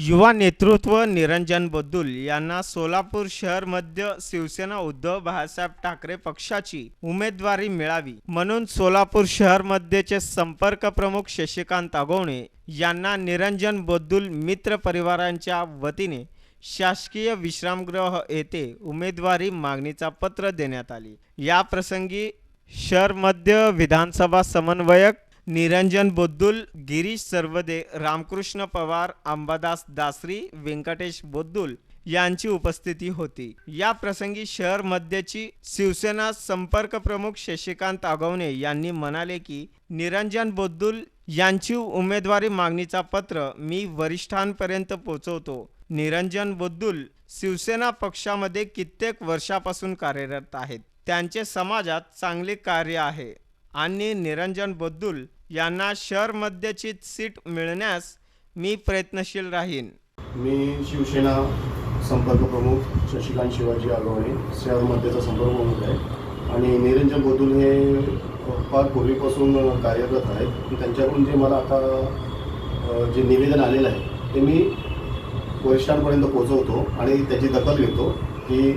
युवा नेतृत्व निरंजन बद्दुल यांना सोलापूर शहर मध्य शिवसेना उद्धव बाळासाहेब ठाकरे पक्षाची उमेदवारी मिळावी. म्हणून सोलापूर शहरमध्येचे संपर्क प्रमुख शशिकांत आगवणे यांना निरंजन बद्दुल मित्र परिवारांच्या वतीने शासकीय विश्रामगृह येथे उमेदवारी मागणीचा पत्र देण्यात आली. या प्रसंगी शहर मध्य विधानसभा समन्वयक निरंजन बोद्दुल गिरीश सर्वदे रामकृष्ण पवार अंबादास दासरी व्यंकटेश बोद्दुल यांची उपस्थिती होती. या प्रसंगी शहर मध्यची शिवसेना संपर्क प्रमुख शशिकांत आगवणे यांनी म्हणाले की निरंजन बोद्दुल यांची उमेदवारी मागणीचा पत्र मी वरिष्ठांपर्यंत पोहोचवतो निरंजन बोद्दुल शिवसेना पक्षामध्ये कित्येक वर्षापासून कार्यरत आहेत. त्यांचे समाजात चांगले कार्य आहे. आणि निरंजन बोद्दुल यांना शहरमध्येची सीट मिळण्यास मी प्रयत्नशील राहीन. मी शिवसेना संपर्क प्रमुख शशिकांत शिवाजी आगवणे शहरमध्येचा संपर्क प्रमुख आहे. आणि निरंजन बोदुल हे फार पूर्वीपासून कार्यरत आहेत. त्यांच्याकडून जे मला आता जे निवेदन आलेलं आहे ते मी वरिष्ठांपर्यंत पोचवतो आणि त्याची दखल घेतो की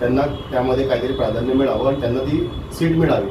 त्यांना त्यामध्ये काहीतरी प्राधान्य मिळावं आणि त्यांना ती सीट मिळावी.